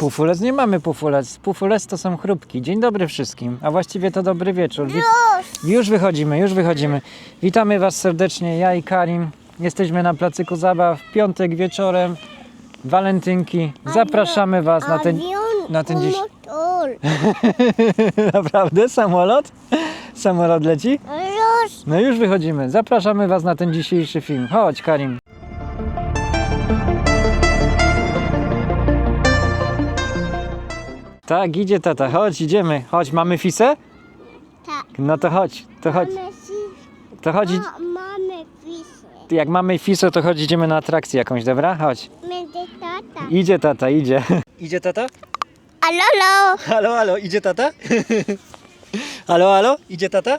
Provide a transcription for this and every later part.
Pufulec nie mamy pufulec. Pufulec to są chrupki. Dzień dobry wszystkim, a właściwie to dobry wieczór. Wi- już wychodzimy, już wychodzimy. Witamy Was serdecznie, ja i Karim. Jesteśmy na placyku zabaw, piątek wieczorem, walentynki. Zapraszamy Was na ten... Na ten dziś-. Naprawdę? Samolot? Samolot leci? No już wychodzimy. Zapraszamy Was na ten dzisiejszy film. Chodź, Karim. Tak, idzie tata. Chodź, idziemy. Chodź, mamy fisę? Tak. No to chodź, to chodź. Mamy To chodź. Ma, mamy fisę. Jak mamy fisę, to chodź, idziemy na atrakcję jakąś, dobra? Chodź. Będzie tata. Idzie tata, idzie. Idzie tata? Alolo. Halo, halo, idzie tata? halo, halo, idzie tata?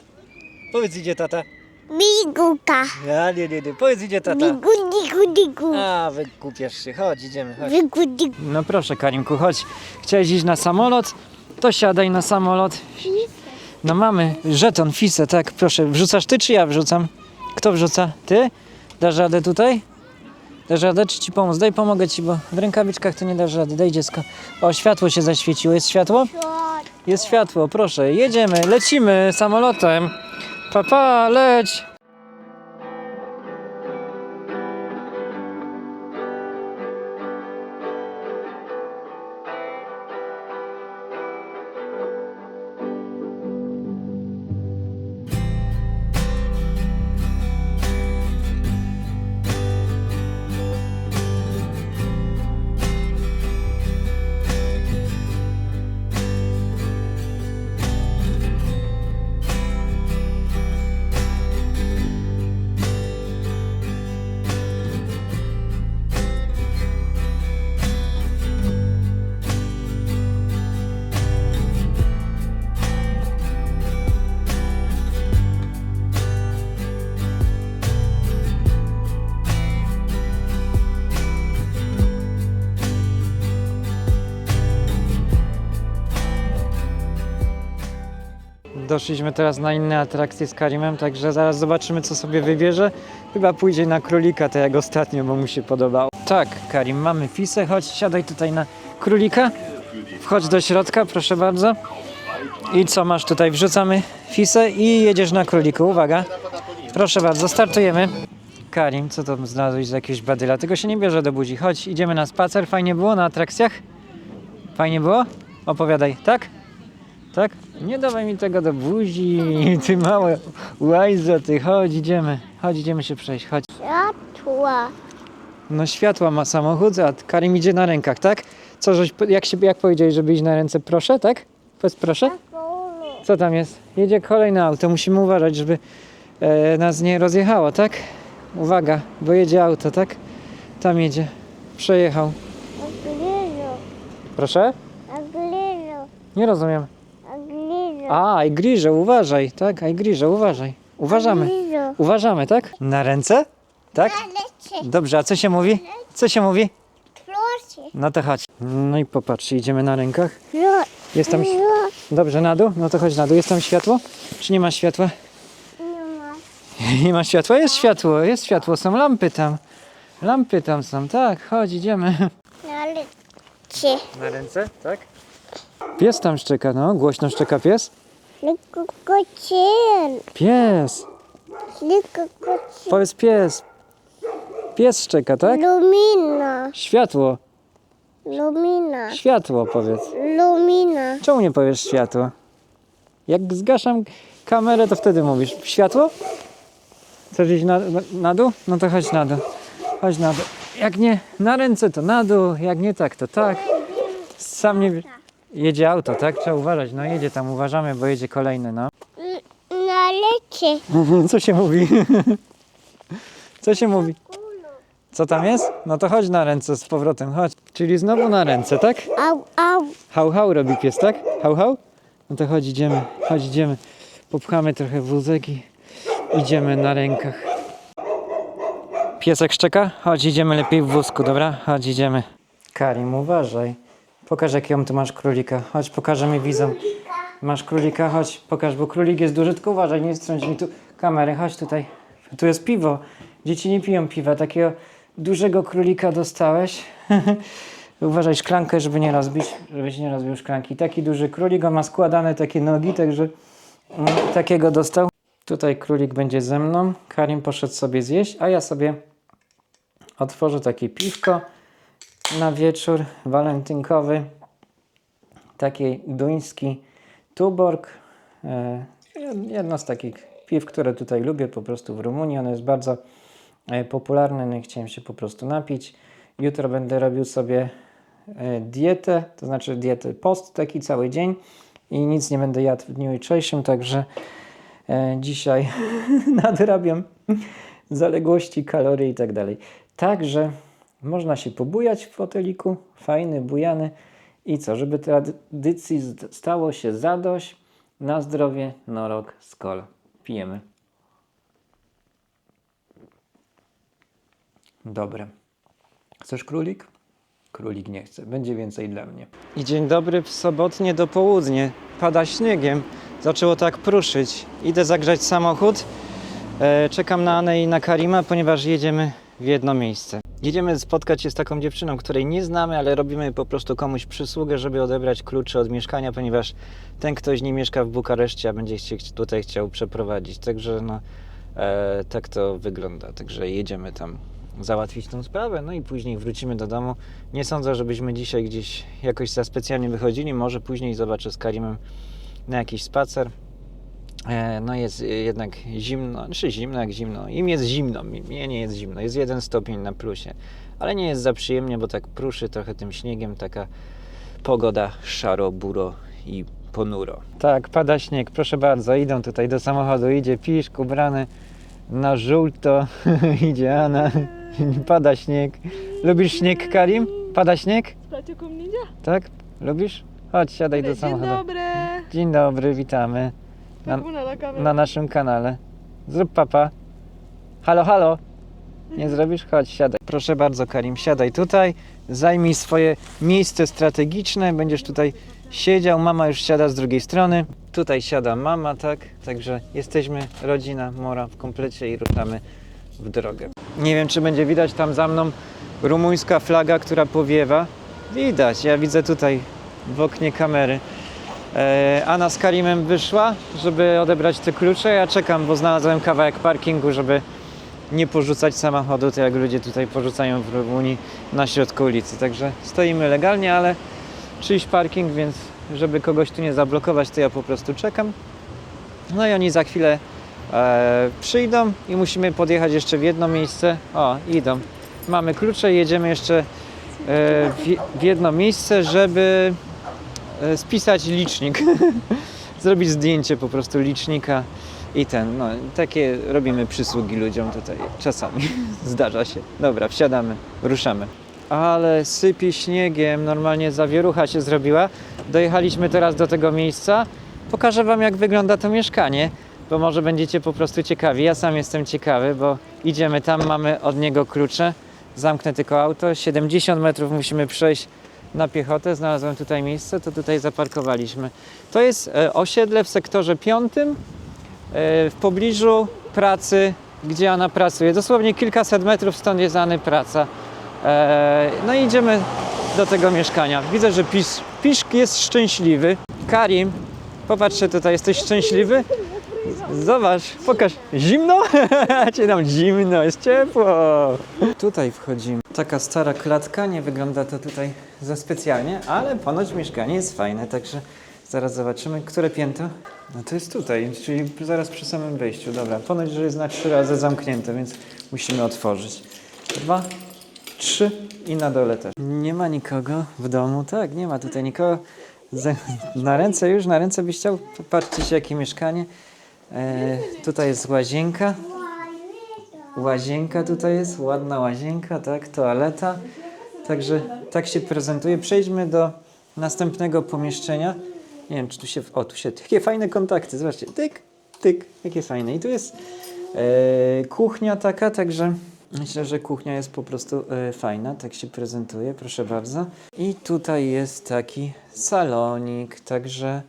Powiedz, idzie tata. Biguka. Ja, nie, nie, nie. Powiedz, idzie tata. Digu, digu. A, wykupiesz się. Chodź, idziemy, chodź. Bigu, digu. No proszę Karimku, chodź. Chciałeś iść na samolot? To siadaj na samolot. No mamy żeton, fisę, tak, proszę. Wrzucasz ty, czy ja wrzucam? Kto wrzuca? Ty? Dasz radę tutaj? Dasz radę, czy ci pomóc? Daj, pomogę ci, bo w rękawiczkach to nie dasz rady. Daj dziecko. O, światło się zaświeciło. Jest światło? Jest światło, proszę. Jedziemy, lecimy samolotem. Papa, pa, leć. Doszliśmy teraz na inne atrakcje z Karimem, także zaraz zobaczymy, co sobie wybierze. Chyba pójdzie na królika, tak jak ostatnio, bo mu się podobało. Tak, Karim, mamy fisę. Chodź, siadaj tutaj na królika. Wchodź do środka, proszę bardzo. I co masz tutaj? Wrzucamy fisę i jedziesz na króliku. Uwaga. Proszę bardzo, startujemy. Karim, co to znalazłeś za jakiegoś badyla? Tego się nie bierze do budzi. Chodź, idziemy na spacer. Fajnie było na atrakcjach? Fajnie było? Opowiadaj, tak? Tak? Nie dawaj mi tego do buzi, ty małe łajzo, ty. Chodź, idziemy. Chodź, idziemy się przejść, chodź. Światła. No światła ma samochód, a Karim idzie na rękach, tak? Co, żeś, jak, się, jak powiedziałeś, żeby iść na ręce? Proszę, tak? Powiedz proszę. Co tam jest? Jedzie kolejne auto, musimy uważać, żeby e, nas nie rozjechało, tak? Uwaga, bo jedzie auto, tak? Tam jedzie. Przejechał. Proszę? Nie rozumiem. A, i griże, uważaj, tak? A, griże, uważaj. Uważamy. Uważamy, tak? Na ręce? Tak? Lecie. Dobrze, a co się mówi? Co się mówi? Proszę. No to chodź. No i popatrz, idziemy na rękach. Jest tam... Dobrze, na dół? No to chodź na dół. Jest tam światło? Czy nie ma światła? Nie ma. Nie ma światła? Jest światło, jest światło. Są lampy tam. Lampy tam są, tak. Chodź, idziemy. Na lecie. Na ręce, tak? Pies tam szczeka, no. Głośno szczeka pies. Liko kocien. Pies. Liko kocien. Powiedz pies. Pies szczeka, tak? Lumina. Światło. Lumina. Światło powiedz. Lumina. Czemu nie powiesz światło? Jak zgaszam kamerę, to wtedy mówisz. Światło? Chcesz iść na, na, dół? No to chodź na dół. Chodź na dół. Jak nie na ręce, to na dół. Jak nie tak, to tak. Sam nie wie- Jedzie auto, tak? Trzeba uważać. No jedzie tam, uważamy, bo jedzie kolejny, no. Na lecie. Co się mówi? Co się mówi? Co tam jest? No to chodź na ręce z powrotem, chodź. Czyli znowu na ręce, tak? Au, au. Hał, hał robi pies, tak? Hał, hał? No to chodź, idziemy, chodź, idziemy. Popchamy trochę wózek i idziemy na rękach. Piesek szczeka? Chodź, idziemy lepiej w wózku, dobra? Chodź, idziemy. Karim, uważaj. Pokaż, jakiego tu masz królika. Chodź, pokażemy widzom. Masz królika? Chodź, pokaż, bo królik jest duży, tylko uważaj, nie strąć mi tu kamery. Chodź tutaj. Tu jest piwo. Dzieci nie piją piwa. Takiego dużego królika dostałeś. Uważaj szklankę, żeby nie rozbić, żebyś nie rozbił szklanki. Taki duży królik, on ma składane takie nogi, także mm, takiego dostał. Tutaj królik będzie ze mną. Karim poszedł sobie zjeść, a ja sobie otworzę takie piwko na wieczór walentynkowy. Taki duński Tuborg. E, Jedno z takich piw, które tutaj lubię po prostu w Rumunii. Ono jest bardzo e, popularne, no i chciałem się po prostu napić. Jutro będę robił sobie e, dietę, to znaczy dietę post taki cały dzień i nic nie będę jadł w dniu jutrzejszym, także dzisiaj nadrabiam zaległości, kalorii i tak dalej. Także można się pobujać w foteliku, fajny, bujany i co, żeby tradycji stało się zadość, na zdrowie, norok, skol. Pijemy. Dobre. Chcesz królik? Królik nie chce. Będzie więcej dla mnie. I dzień dobry w sobotnie do południe. Pada śniegiem. Zaczęło tak pruszyć. Idę zagrzać samochód. E, czekam na Anę i na Karima, ponieważ jedziemy w jedno miejsce. Jedziemy spotkać się z taką dziewczyną, której nie znamy, ale robimy po prostu komuś przysługę, żeby odebrać klucze od mieszkania, ponieważ ten ktoś nie mieszka w Bukareszcie, a będzie się tutaj chciał przeprowadzić. Także no, e, tak to wygląda. Także jedziemy tam załatwić tą sprawę, no i później wrócimy do domu. Nie sądzę, żebyśmy dzisiaj gdzieś jakoś za specjalnie wychodzili. Może później zobaczę z Karimem na jakiś spacer. E, No jest e, jednak zimno, czy zimno jak zimno. Im jest zimno, mi- mnie nie jest zimno. Jest jeden stopień na plusie, ale nie jest za przyjemnie, bo tak pruszy trochę tym śniegiem, taka pogoda szaro, buro i ponuro. Tak, pada śnieg, proszę bardzo, idą tutaj do samochodu, idzie piszk ubrany na żółto, idzie Anna, pada śnieg. Lubisz śnieg, Karim? Pada śnieg? Ninja? Tak? Lubisz? Chodź, siadaj do Dzień samochodu. dobry! Dzień dobry, witamy Na- na naszym kanale. Zrób papa. Halo, halo. Nie zrobisz? Chodź, siadaj. Proszę bardzo, Karim, siadaj tutaj. Zajmij swoje miejsce strategiczne. Będziesz tutaj siedział. Mama już siada z drugiej strony. Tutaj siada mama, tak? Także jesteśmy rodzina Mora w komplecie i ruszamy w drogę. Nie wiem, czy będzie widać tam za mną rumuńska flaga, która powiewa. Widać, ja widzę tutaj w oknie kamery. E, Anna z Karimem wyszła, żeby odebrać te klucze. Ja czekam, bo znalazłem kawałek parkingu, żeby nie porzucać samochodu, tak jak ludzie tutaj porzucają w Rumunii na środku ulicy. Także stoimy legalnie, ale czyjś parking, więc żeby kogoś tu nie zablokować, to ja po prostu czekam. No i oni za chwilę e, przyjdą i musimy podjechać jeszcze w jedno miejsce. O, idą. Mamy klucze i jedziemy jeszcze e, w, w jedno miejsce, żeby spisać licznik. Zrobić zdjęcie po prostu licznika i ten, no takie robimy przysługi ludziom tutaj czasami. Zdarza się. Dobra, wsiadamy, ruszamy. Ale sypie śniegiem, normalnie zawierucha się zrobiła. Dojechaliśmy teraz do tego miejsca. Pokażę Wam, jak wygląda to mieszkanie, bo może będziecie po prostu ciekawi. Ja sam jestem ciekawy, bo idziemy tam, mamy od niego klucze. Zamknę tylko auto. 70 metrów musimy przejść na piechotę. Znalazłem tutaj miejsce, to tutaj zaparkowaliśmy. To jest e, osiedle w sektorze piątym, e, w pobliżu pracy, gdzie ona pracuje. Dosłownie kilkaset metrów stąd jest Any praca. E, No i idziemy do tego mieszkania. Widzę, że Pisz, Piszk jest szczęśliwy. Karim, popatrzcie tutaj, jesteś szczęśliwy? Zobacz, pokaż. Zimno? Cię nam zimno, jest ciepło. Tutaj wchodzimy. Taka stara klatka, nie wygląda to tutaj za specjalnie, ale ponoć mieszkanie jest fajne, także zaraz zobaczymy, które piętro. No to jest tutaj, czyli zaraz przy samym wejściu. Dobra, ponoć, że jest na trzy razy zamknięte, więc musimy otworzyć. Dwa, trzy i na dole też. Nie ma nikogo w domu, tak, nie ma tutaj nikogo. Na ręce już, na ręce byś chciał? Patrzcie się, jakie mieszkanie. E, tutaj jest łazienka. Łazienka tutaj jest, ładna łazienka, tak, toaleta. Także tak się prezentuje. Przejdźmy do następnego pomieszczenia. Nie wiem, czy tu się. O, tu się. Jakie fajne kontakty, zobaczcie. Tyk, tyk, jakie fajne. I tu jest e, kuchnia taka, także myślę, że kuchnia jest po prostu e, fajna. Tak się prezentuje, proszę bardzo. I tutaj jest taki salonik, także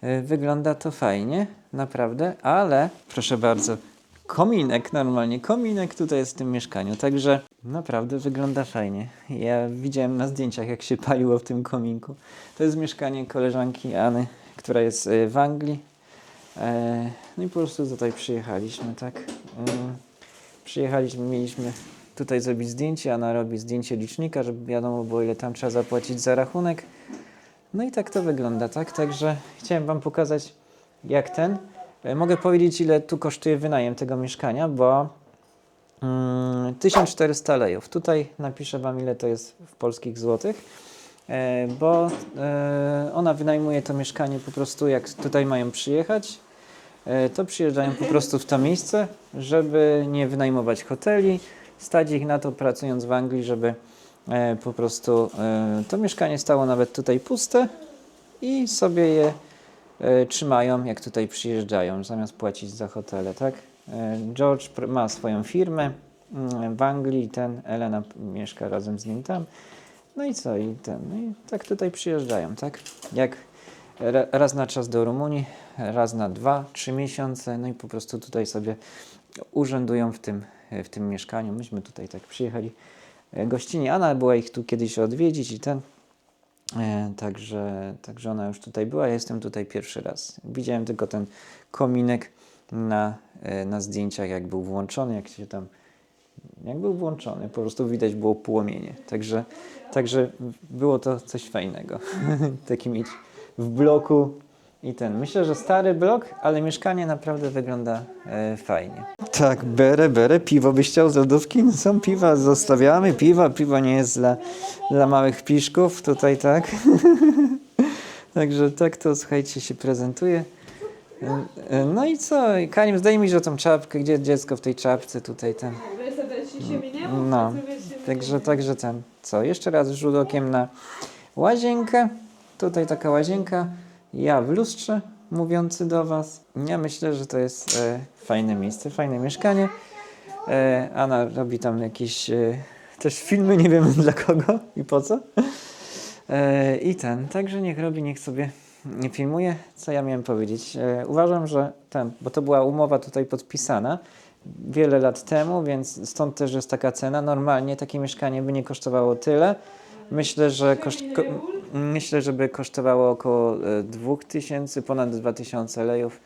e, wygląda to fajnie, naprawdę, ale proszę bardzo. Kominek normalnie, kominek tutaj jest w tym mieszkaniu, także Naprawdę wygląda fajnie. Ja widziałem na zdjęciach, jak się paliło w tym kominku. To jest mieszkanie koleżanki Any, która jest e, w Anglii. E, No i po prostu tutaj przyjechaliśmy, tak? Mm, Przyjechaliśmy, mieliśmy tutaj zrobić zdjęcie. Ana robi zdjęcie licznika, żeby wiadomo było, ile tam trzeba zapłacić za rachunek. No i tak to wygląda, tak? Także chciałem Wam pokazać, jak ten. E, Mogę powiedzieć, ile tu kosztuje wynajem tego mieszkania, bo mm, 1400 lejów. Tutaj napiszę Wam, ile to jest w polskich złotych, e, bo e, ona wynajmuje to mieszkanie po prostu, jak tutaj mają przyjechać, to przyjeżdżają po prostu w to miejsce, żeby nie wynajmować hoteli, stać ich na to pracując w Anglii, żeby po prostu to mieszkanie stało nawet tutaj puste i sobie je trzymają, jak tutaj przyjeżdżają, zamiast płacić za hotele, tak? E, George ma swoją firmę mm, w Anglii, ten Elena mieszka razem z nim tam. No i co? I ten, no i tak tutaj przyjeżdżają, tak? Jak ra- raz na czas do Rumunii, raz na dwa, trzy miesiące, no i po prostu tutaj sobie urzędują w tym, w tym mieszkaniu. Myśmy tutaj tak przyjechali e, gościnie. Anna była ich tu kiedyś odwiedzić i ten. E, także, także ona już tutaj była. Ja jestem tutaj pierwszy raz. Widziałem tylko ten kominek na, e, na zdjęciach, jak był włączony, jak się tam. Jak był włączony, po prostu widać było płomienie. Także, także było to coś fajnego. Taki mieć w bloku i ten. Myślę, że stary blok, ale mieszkanie naprawdę wygląda e, fajnie. Tak, bere, bere, piwo byś chciał z lodówki? No Są piwa, zostawiamy piwa. Piwo nie jest dla, dla małych piszków, tutaj tak. Także tak to, słuchajcie, się prezentuje. E, e, No i co? Karim, zdejmij że tą czapkę. Gdzie dziecko w tej czapce? Tutaj ten. No, także, także ten. Co? Jeszcze raz rzut okiem na łazienkę. Tutaj taka łazienka. Ja w lustrze mówiący do Was. Ja myślę, że to jest e, fajne miejsce, fajne mieszkanie. E, Anna robi tam jakieś e, też filmy, nie wiem dla kogo i po co. E, I ten, także niech robi, niech sobie nie filmuje. Co ja miałem powiedzieć? E, uważam, że ten, bo to była umowa tutaj podpisana wiele lat temu, więc stąd też jest taka cena. Normalnie takie mieszkanie by nie kosztowało tyle. Myślę, że koszt, ko, myślę, że by kosztowało około e, 2000, ponad 2000 lejów.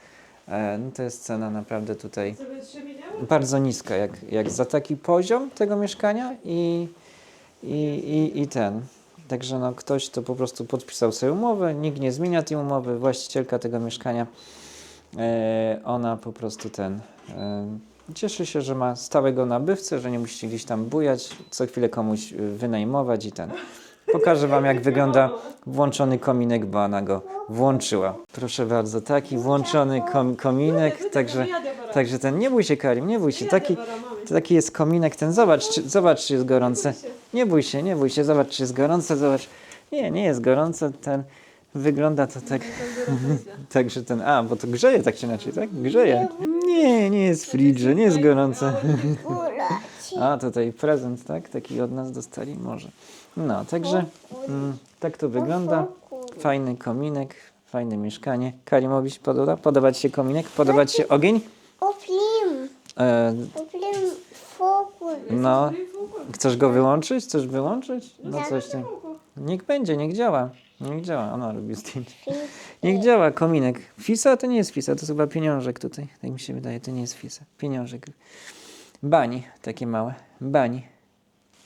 E, no to jest cena naprawdę tutaj bardzo niska, jak, jak za taki poziom tego mieszkania i, i, i, i ten. Także no, ktoś to po prostu podpisał sobie umowę, nikt nie zmienia tej umowy, właścicielka tego mieszkania, e, ona po prostu ten, e, cieszy się, że ma stałego nabywcę, że nie musi gdzieś tam bujać, co chwilę komuś e, wynajmować i ten. Pokażę Wam, jak wygląda włączony kominek, bo ona go włączyła. Proszę bardzo, taki włączony kom, kominek, także, także ten, nie bój się Karim, nie bój się, taki, taki jest kominek ten, zobacz, czy, zobacz, czy jest gorące. Nie bój się, nie bój się, zobacz, czy jest gorące, zobacz. Nie, nie jest gorące, ten, wygląda to tak, także ten, a, bo to grzeje tak czy inaczej, tak? Grzeje. Nie, nie jest fridge, nie jest gorące. A, tutaj prezent, tak? Taki od nas dostali? Może. No, także mm, tak to wygląda. Fajny kominek, fajne mieszkanie. Karimowi się podoba? Podoba Ci się kominek? Podoba Ci się ogień? Oplim. E, Oplim fokus. no, chcesz go wyłączyć? Chcesz wyłączyć? No coś tam. Niech będzie, niech działa. Niech działa, ona robi zdjęcie. Niech działa kominek. Fisa to nie jest fisa, to jest chyba pieniążek tutaj. Tak mi się wydaje, to nie jest fisa. Pieniążek. Bani, takie małe. Bani.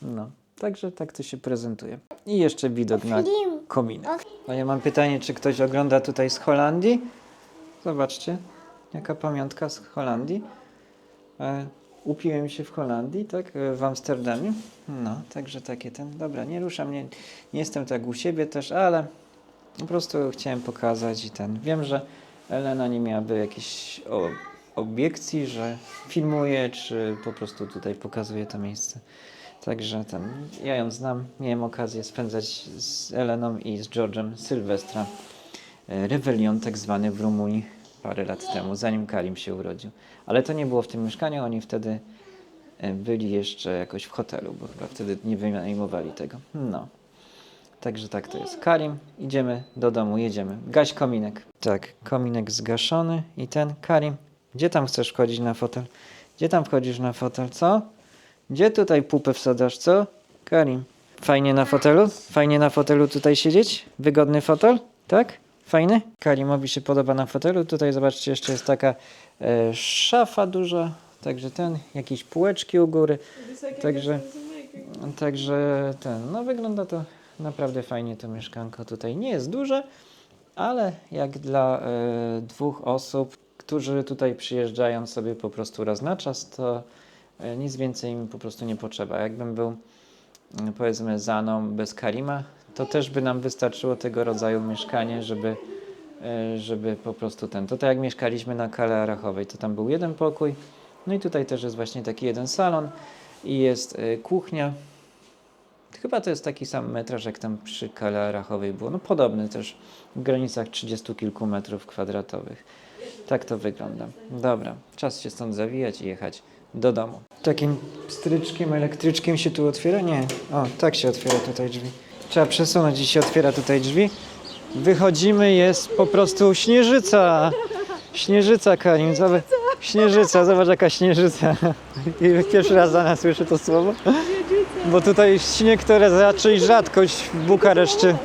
No, także tak to się prezentuje. I jeszcze widok na kominek. A ja mam pytanie, czy ktoś ogląda tutaj z Holandii? Zobaczcie, jaka pamiątka z Holandii. E, upiłem się w Holandii, tak, e, w Amsterdamie. No, także takie ten. Dobra, nie ruszam, nie, nie jestem tak u siebie też, ale po prostu chciałem pokazać i ten. Wiem, że Elena nie miałaby jakiejś o, obiekcji, że filmuje, czy po prostu tutaj pokazuje to miejsce. Także ten, ja ją znam, miałem okazję spędzać z Eleną i z George'em Sylwestra e, rewelion tak zwany w Rumunii parę lat temu, zanim Karim się urodził. Ale to nie było w tym mieszkaniu, oni wtedy e, byli jeszcze jakoś w hotelu, bo chyba wtedy nie wynajmowali tego. No. Także tak to jest. Karim, idziemy do domu, jedziemy. Gaś kominek. Tak, kominek zgaszony i ten. Karim, gdzie tam chcesz wchodzić na fotel? Gdzie tam wchodzisz na fotel, co? Gdzie tutaj pupę wsadzasz, co? Karim. Fajnie na fotelu? Fajnie na fotelu tutaj siedzieć? Wygodny fotel? Tak? Fajny? Karimowi się podoba na fotelu. Tutaj zobaczcie, jeszcze jest taka e, szafa duża. Także ten, jakieś półeczki u góry. Także, także ten, no wygląda to naprawdę fajnie to mieszkanko tutaj. Nie jest duże, ale jak dla e, dwóch osób, którzy tutaj przyjeżdżają sobie po prostu raz na czas, to nic więcej im po prostu nie potrzeba. Jakbym był mm, powiedzmy Zaną bez Karima, to też by nam wystarczyło tego rodzaju mieszkanie, żeby, e, żeby po prostu ten. To tak jak mieszkaliśmy na Kale Arachowej, to tam był jeden pokój, no i tutaj też jest właśnie taki jeden salon i jest e, kuchnia. Chyba to jest taki sam metraż, jak tam przy Kale Arachowej było. No podobny też, w granicach 30 kilku metrów kwadratowych. Tak to wygląda. Dobra, czas się stąd zawijać i jechać do domu. Takim stryczkiem, elektryczkiem się tu otwiera? Nie. O, tak się otwiera tutaj drzwi. Trzeba przesunąć i się otwiera tutaj drzwi. Wychodzimy, jest po prostu śnieżyca. Śnieżyca, Karim. Zobacz. Śnieżyca, zobacz jaka śnieżyca. I pierwszy raz za nas słyszę to słowo. Bo tutaj śnieg to raczej rzadkość w Bukareszcie.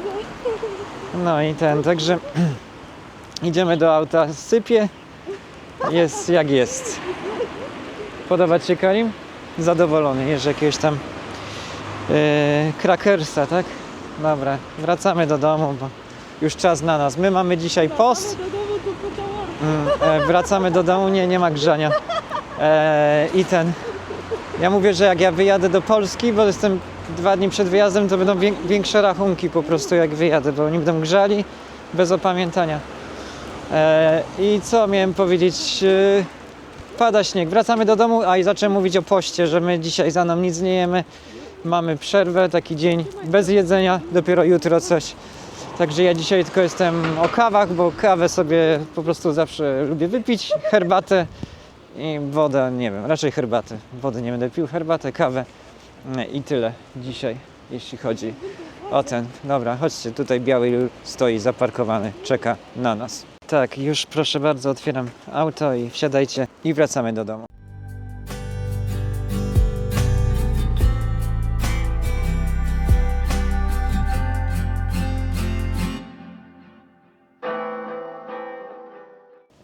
No i ten, także idziemy do auta, sypie. Jest jak jest. Podoba Ci się Karim? Zadowolony, jest jakiegoś tam e, krakersa, tak? Dobra, wracamy do domu, bo już czas na nas. My mamy dzisiaj post. Mm, e, wracamy do domu, nie, nie ma grzania. E, I ten. Ja mówię, że jak ja wyjadę do Polski, bo jestem dwa dni przed wyjazdem, to będą wię- większe rachunki po prostu jak wyjadę, bo oni będą grzali bez opamiętania. E, I co miałem powiedzieć? Pada śnieg, wracamy do domu, a i zacząłem mówić o poście, że my dzisiaj za nam nic nie jemy. Mamy przerwę, taki dzień bez jedzenia, dopiero jutro coś. Także ja dzisiaj tylko jestem o kawach, bo kawę sobie po prostu zawsze lubię wypić, herbatę i wodę, nie wiem, raczej herbatę. Wody nie będę pił, herbatę, kawę i tyle dzisiaj, jeśli chodzi o ten. Dobra, chodźcie, tutaj biały stoi zaparkowany, czeka na nas. Tak, już proszę bardzo, otwieram auto i wsiadajcie i wracamy do domu.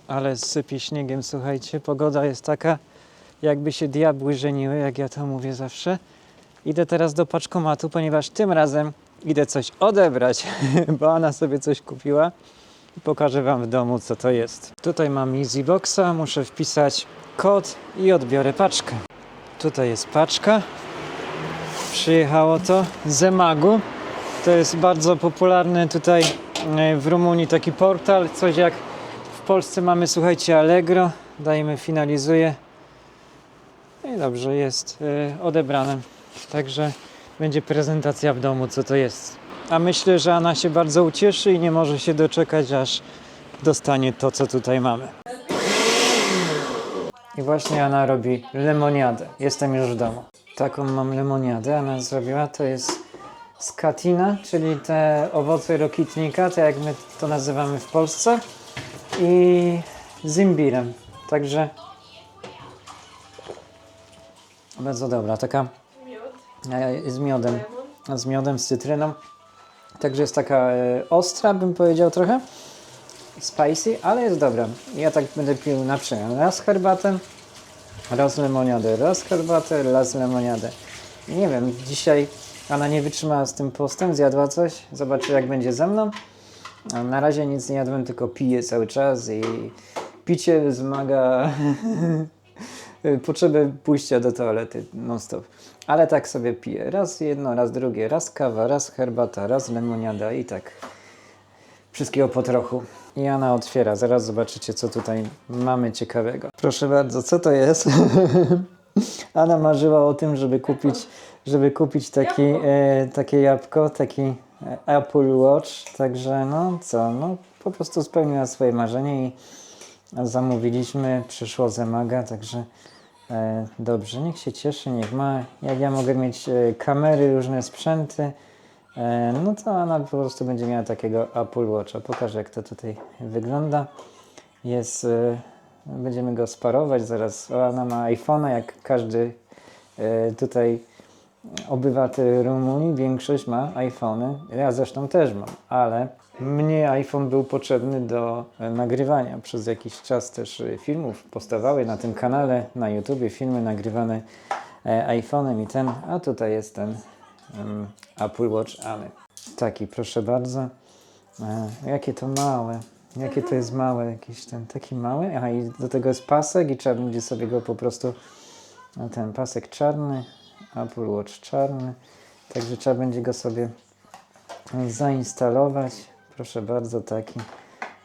Ale sypie śniegiem, słuchajcie. Pogoda jest taka, jakby się diabły żeniły, jak ja to mówię zawsze. Idę teraz do paczkomatu, ponieważ tym razem idę coś odebrać, bo ona sobie coś kupiła. I pokażę Wam w domu, co to jest. Tutaj mam Easyboxa, muszę wpisać kod i odbiorę paczkę. Tutaj jest paczka. Przyjechało to z Emagu. To jest bardzo popularny tutaj e, w Rumunii taki portal, coś jak w Polsce mamy, słuchajcie, Allegro. Dajemy finalizuję. No I dobrze, jest y, odebrane. Także będzie prezentacja w domu, co to jest. A myślę, że Anna się bardzo ucieszy i nie może się doczekać, aż dostanie to, co tutaj mamy. I właśnie Anna robi lemoniadę. Jestem już w domu. Taką mam lemoniadę. Anna zrobiła. To jest skatina, czyli te owoce rokitnika, tak jak my to nazywamy w Polsce i z imbirem. Także bardzo dobra, taka e, z miodem, z miodem, z cytryną. Także jest taka e, ostra, bym powiedział trochę, spicy, ale jest dobra. Ja tak będę pił na przykład raz herbatę, raz lemoniadę, raz herbatę, raz lemoniadę. Nie wiem, dzisiaj Anna nie wytrzymała z tym postem, zjadła coś, zobaczy jak będzie ze mną. Na razie nic nie jadłem, tylko piję cały czas i picie wzmaga potrzebę pójścia do toalety non stop. Ale tak sobie piję. Raz jedno, raz drugie, raz kawa, raz herbata, raz lemoniada i tak wszystkiego po trochu. I Anna otwiera, zaraz zobaczycie co tutaj mamy ciekawego. Proszę bardzo, co to jest? Anna marzyła o tym, żeby kupić, żeby kupić taki, e, takie jabłko, taki e, Apple Watch. Także no co, no po prostu spełniła swoje marzenie i zamówiliśmy, przyszło z także e, dobrze, niech się cieszy, niech ma. Jak ja mogę mieć e, kamery, różne sprzęty, e, no to ona po prostu będzie miała takiego Apple Watcha. Pokażę jak to tutaj wygląda. Jest, e, będziemy go sparować zaraz. Ona ma iPhone'a jak każdy e, tutaj obywatel Rumunii, większość ma iPhony. Ja zresztą też mam, ale mnie iPhone był potrzebny do e, nagrywania. Przez jakiś czas też e, filmów powstawały na tym kanale, na YouTubie filmy nagrywane e, iPhone'em i ten, a tutaj jest ten em, Apple Watch Amy. Taki, proszę bardzo. E, jakie to małe. Jakie to jest małe, jakiś ten taki mały. Aha, i do tego jest pasek i trzeba będzie sobie go po prostu ten pasek czarny, Apple Watch czarny. Także trzeba będzie go sobie zainstalować. Proszę bardzo, taki.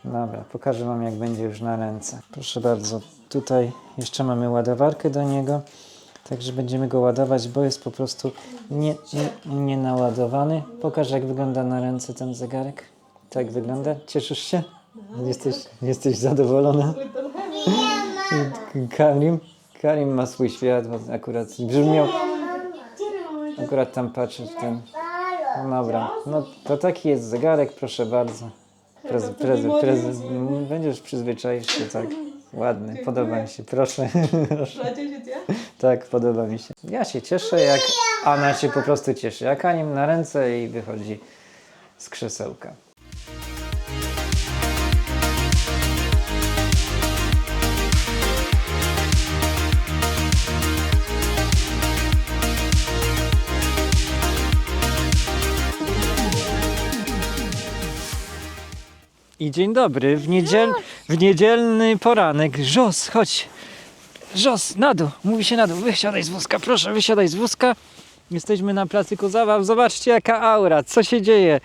Dobra, pokażę Wam jak będzie już na ręce. Proszę bardzo, tutaj jeszcze mamy ładowarkę do niego. Także będziemy go ładować, bo jest po prostu nie, nie, nie naładowany. Pokaż jak wygląda na ręce ten zegarek. Tak wygląda. Cieszysz się? Jesteś, jesteś zadowolona? Karim? Karim ma swój świat, bo akurat brzmiał. Akurat tam patrzy w ten. No dobra, no to taki jest zegarek, proszę bardzo. Prezent, prezent, prezent. Będziesz przyzwyczaisz się, tak. Ładny, podoba mi się, proszę. Tak, podoba mi się. Ja się cieszę, jak Anna się po prostu cieszy. Jak Anim na ręce i wychodzi z krzesełka. I dzień dobry, w, niedziel, w niedzielny poranek. Żos, chodź. Żos, na dół, mówi się na dół. Wysiadaj z wózka, proszę, wysiadaj z wózka. Jesteśmy na placyku zabaw. Zobaczcie jaka aura, co się dzieje.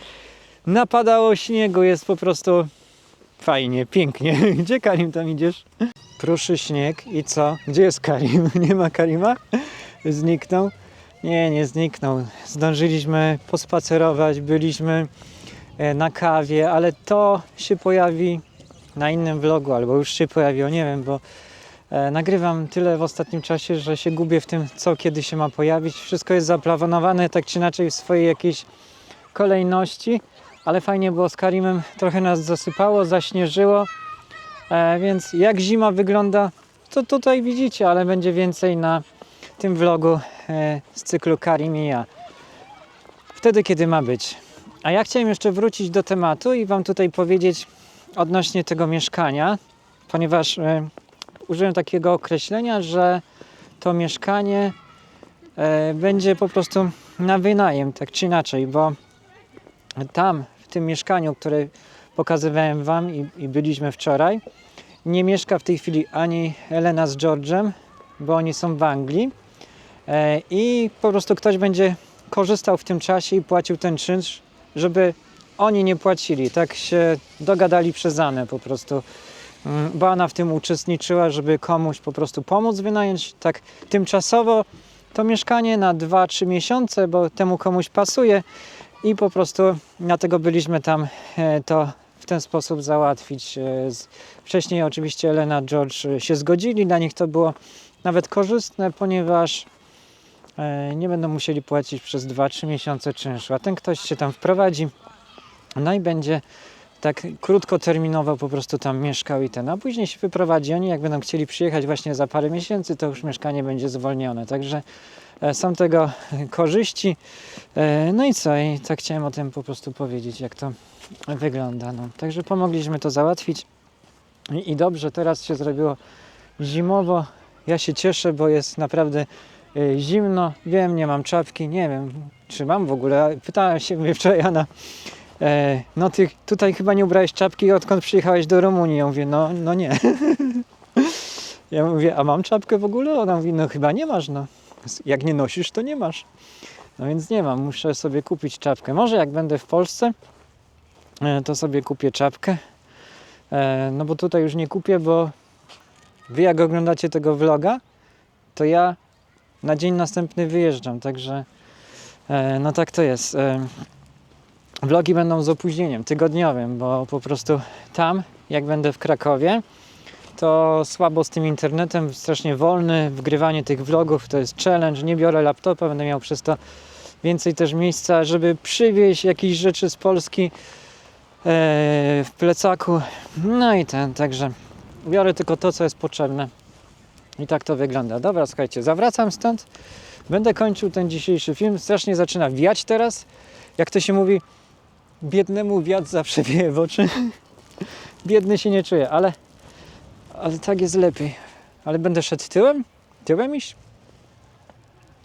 Napadało śniegu, jest po prostu fajnie, pięknie. Gdzie Karim tam idziesz? Proszę śnieg i co? Gdzie jest Karim? Nie ma Karima? Zniknął? Nie, nie zniknął. Zdążyliśmy pospacerować, byliśmy na kawie, ale to się pojawi na innym vlogu, albo już się pojawiło, nie wiem, bo e, nagrywam tyle w ostatnim czasie, że się gubię w tym, co kiedy się ma pojawić. Wszystko jest zaplanowane tak czy inaczej w swojej jakiejś kolejności, ale fajnie było z Karimem, trochę nas zasypało, zaśnieżyło, e, więc jak zima wygląda, to tutaj widzicie, ale będzie więcej na tym vlogu e, z cyklu Karim i ja. Wtedy, kiedy ma być. A ja chciałem jeszcze wrócić do tematu i Wam tutaj powiedzieć odnośnie tego mieszkania, ponieważ e, użyłem takiego określenia, że to mieszkanie e, będzie po prostu na wynajem, tak czy inaczej, bo tam, w tym mieszkaniu, które pokazywałem Wam i, i byliśmy wczoraj, nie mieszka w tej chwili ani Elena z George'em, bo oni są w Anglii e, i po prostu ktoś będzie korzystał w tym czasie i płacił ten czynsz, żeby oni nie płacili. Tak się dogadali przez Anę po prostu. Mm, Bo ona w tym uczestniczyła, żeby komuś po prostu pomóc wynająć tak tymczasowo to mieszkanie na 2-3 miesiące, bo temu komuś pasuje i po prostu dlatego byliśmy tam e, to w ten sposób załatwić. E, Wcześniej oczywiście Elena, George się zgodzili, dla nich to było nawet korzystne, ponieważ nie będą musieli płacić przez 2-3 miesiące czynszu, a ten ktoś się tam wprowadzi, no i będzie tak krótkoterminowo po prostu tam mieszkał i ten, a później się wyprowadzi. Oni jak będą chcieli przyjechać właśnie za parę miesięcy, to już mieszkanie będzie zwolnione, także e, są tego korzyści. E, No i co, i tak chciałem o tym po prostu powiedzieć, jak to wygląda. No. Także pomogliśmy to załatwić i, dobrze, teraz się zrobiło zimowo. Ja się cieszę, bo jest naprawdę e, zimno. Wiem, nie mam czapki, nie wiem, czy mam w ogóle. Pytałem się wczoraj Jana, e, no ty tutaj chyba nie ubrałeś czapki, odkąd przyjechałeś do Rumunii? Ja mówię, no, no nie. ja mówię, a mam czapkę w ogóle? Ona mówi, no chyba nie masz, no. Jak nie nosisz, to nie masz. No więc nie mam, muszę sobie kupić czapkę. Może jak będę w Polsce, e, to sobie kupię czapkę. E, No bo tutaj już nie kupię, bo wy jak oglądacie tego vloga, to ja na dzień następny wyjeżdżam, także e, no tak to jest. E, Vlogi będą z opóźnieniem tygodniowym, bo po prostu tam, jak będę w Krakowie, to słabo z tym internetem, strasznie wolny, wgrywanie tych vlogów to jest challenge, nie biorę laptopa, będę miał przez to więcej też miejsca, żeby przywieźć jakieś rzeczy z Polski e, w plecaku, no i ten, także biorę tylko to, co jest potrzebne i tak to wygląda. Dobra, słuchajcie, zawracam stąd, Będę kończył ten dzisiejszy film. Strasznie zaczyna wiać teraz. Jak to się mówi, biednemu wiatr zawsze wieje w oczy. Biedny się nie czuje, ale, ale tak jest lepiej. Ale będę szedł tyłem? Tyłem iść?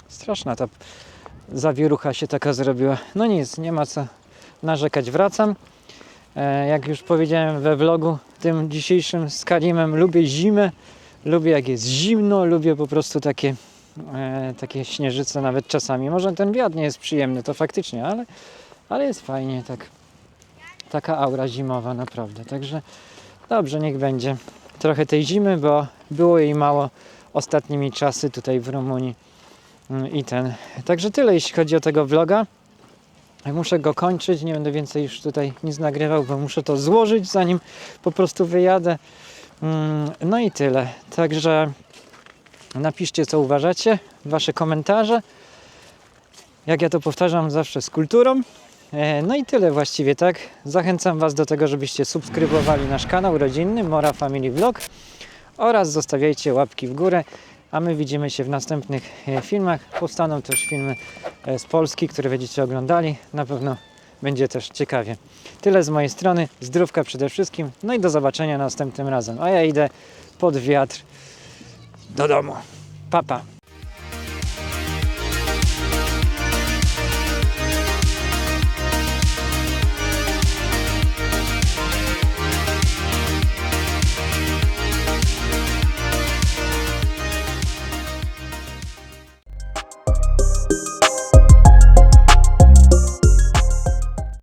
Straszna ta zawierucha się taka zrobiła. No nic, nie ma co narzekać. Wracam. E, jak już powiedziałem we vlogu tym dzisiejszym z Karimem, lubię zimę. Lubię jak jest zimno, lubię po prostu takie, e, takie śnieżyce nawet czasami. Może ten wiatr nie jest przyjemny, to faktycznie, ale, ale jest fajnie, tak. Taka aura zimowa naprawdę. Także dobrze, niech będzie. Trochę tej zimy, bo było jej mało ostatnimi czasy tutaj w Rumunii. Mm, I ten. Także tyle, jeśli chodzi o tego vloga. Muszę go kończyć, nie będę więcej już tutaj nic nagrywał, bo muszę to złożyć zanim po prostu wyjadę. Mm, No i tyle. Także napiszcie co uważacie, wasze komentarze. Jak ja to powtarzam zawsze z kulturą. E, No i tyle właściwie, tak? Zachęcam Was do tego, żebyście subskrybowali nasz kanał rodzinny Mora Family Vlog oraz zostawiajcie łapki w górę, a my widzimy się w następnych e, filmach. Powstaną też filmy e, z Polski, które będziecie oglądali. Na pewno będzie też ciekawie. Tyle z mojej strony. Zdrówka przede wszystkim. No i do zobaczenia następnym razem. A ja idę pod wiatr do domu. Papa. Pa.